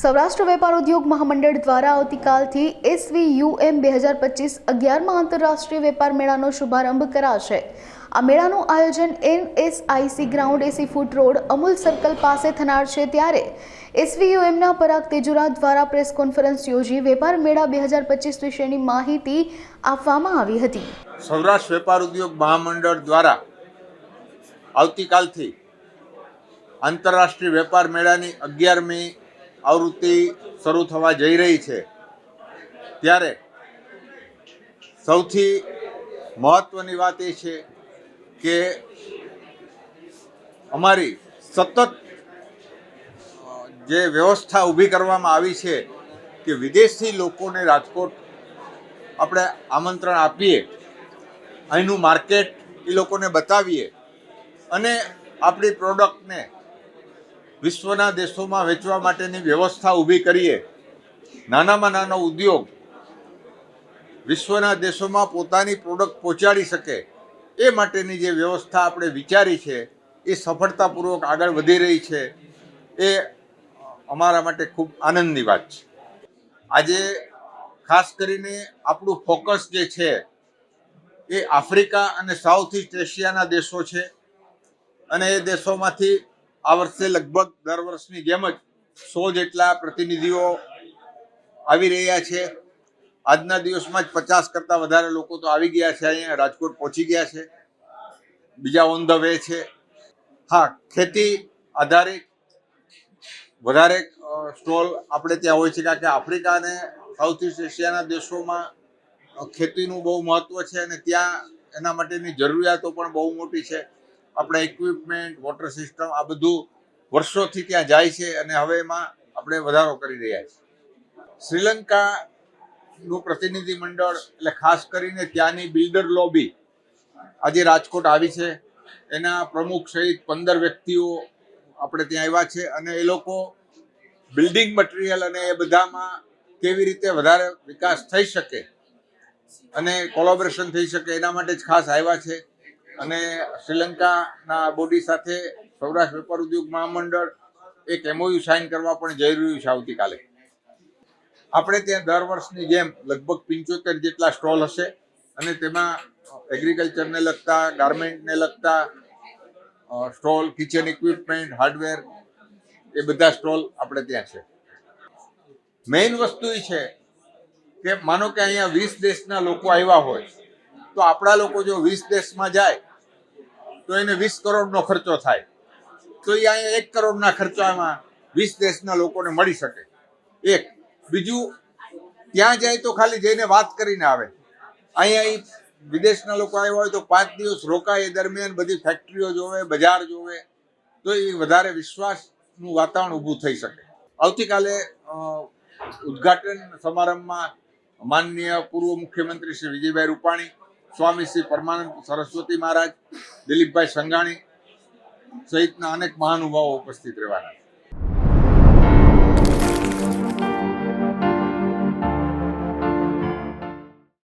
સૌરાષ્ટ્ર વેપાર ઉદ્યોગ મહામંડળ દ્વારા આવતીકાલથી એસવીયુએમ બે હજાર પચીસ અગિયારમાં આંતરરાષ્ટ્રીય વેપાર મેળાનો શુભારંભ કરાશે. આ મેળાનું આયોજન એનએસઆઈસી ગ્રાઉન્ડ એસી ફૂટ રોડ અમૂલ સર્કલ પાસે થનાર છે ત્યારે એસવીયુએમના પરાગ તેજુરા દ્વારા પ્રેસ કોન્ફરન્સ યોજી વેપાર મેળા બે હજાર પચીસ વિશેની માહિતી આપવામાં આવી હતી. સૌરાષ્ટ્ર વેપાર ઉદ્યોગ મહામંડળ દ્વારા આવતીકાલથી આંતરરાષ્ટ્રીય વેપાર મેળાની અગિયારમી આવૃત્તિ શરૂ થવા જઈ રહી છે. ત્યારે સૌથી મહત્ત્વની વાત એ છે કે અમારી સતત જે વ્યવસ્થા ઊભી કરવામાં આવી છે કે વિદેશી લોકોને રાજકોટ આપણે આમંત્રણ આપીએ, અહીંનું માર્કેટ એ લોકોને બતાવીએ અને આપણી પ્રોડક્ટને વિશ્વના દેશોમાં વેચવા માટેની વ્યવસ્થા ઊભી કરીએ. નાનામાં નાનો ઉદ્યોગ વિશ્વના દેશોમાં પોતાની પ્રોડક્ટ પહોંચાડી શકે એ માટેની જે વ્યવસ્થા આપણે વિચારી છે, એ સફળતાપૂર્વક આગળ વધી રહી છે, એ અમારા માટે ખૂબ આનંદની વાત છે. આજે ખાસ કરીને આપણું ફોકસ જે છે, એ આફ્રિકા અને સાઉથ ઇસ્ટ એશિયાના દેશો છે અને એ દેશોમાંથી આ વર્ષે લગભગ દર વર્ષની જેમ જ સો જેટલા પ્રતિનિધિઓ આવી રહ્યા છે. આજના દિવસમાં જ પચાસ કરતાં વધારે લોકો તો આવી ગયા છે. અહીંયા રાજકોટ પહોંચી ગયા છે. બીજા ઓન ધ વે છે. હા, ખેતી આધારિત વધારે સ્ટોલ આપણે ત્યાં હોય છે. કારણ કે આફ્રિકા અને સાઉથ ઇસ્ટ એશિયાના દેશોમાં ખેતીનું બહુ મહત્ત્વ છે અને ત્યાં એના માટેની જરૂરિયાતો પણ બહુ મોટી છે. આપણે ઇક્વિપમેન્ટ વોટર સિસ્ટમ આ બધું વર્ષોથી ત્યાં જાય છે અને હવે એમાં આપણે વધારો કરી રહ્યા છીએ. શ્રીલંકાનું પ્રતિનિધિ મંડળ, એટલે ખાસ કરીને ત્યાંની બિલ્ડર લોબી, આજે રાજકોટ આવી છે. એના પ્રમુખ સહિત પંદર વ્યક્તિઓ આપણે ત્યાં આવ્યા છે અને એ લોકો બિલ્ડિંગ મટીરિયલ અને એ બધામાં કેવી રીતે વધારે વિકાસ થઈ શકે અને કોલોબરેશન થઈ શકે એના માટે જ ખાસ આવ્યા છે. અને શ્રીલંકાના બોડી સાથે સૌરાષ્ટ્ર વેપાર ઉદ્યોગ મહામંડળ એક એમઓયુ સાઇન કરવા પણ જઈ રહ્યું છે આવતીકાલે. આપણે ત્યાં દર વર્ષની જેમ લગભગ પંચોતેર જેટલા સ્ટોલ હશે અને તેમાં એગ્રીકલ્ચરને લગતા ગાર્મેન્ટને લગતા સ્ટોલ કિચન ઇક્વિપમેન્ટ હાર્ડવેર એ બધા સ્ટોલ આપણે ત્યાં છે. મેઇન વસ્તુ એ છે કે માનો કે અહીંયા વીસ દેશના લોકો આવ્યા હોય, તો આપણા લોકો જો વીસ દેશમાં જાય તો એને વીસ કરોડનો ખર્ચો થાય. તો એ અહીંયા એક કરોડના ખર્ચામાં વીસ દેશના લોકોને મળી શકે. એક. બીજું, ત્યાં જાય તો ખાલી જઈને વાત કરીને આવે. અહીંયા ઈ વિદેશના લોકો આવ્યા હોય તો પાંચ દિવસ રોકાય એ દરમિયાન બધી ફેક્ટરીઓ જોવે, બજાર જોવે, તો એ વધારે વિશ્વાસનું વાતાવરણ ઊભું થઈ શકે. આવતીકાલે ઉદ્ઘાટન સમારંભમાં માનનીય પૂર્વ મુખ્યમંત્રી શ્રી વિજયભાઈ રૂપાણી, સ્વામી શ્રી પરમાનંદ સરસ્વતી મહારાજ દિલીપભાઈ સંઘાણી સહિતના અનેક મહાનુભાવો ઉપસ્થિત રહેવાના છે.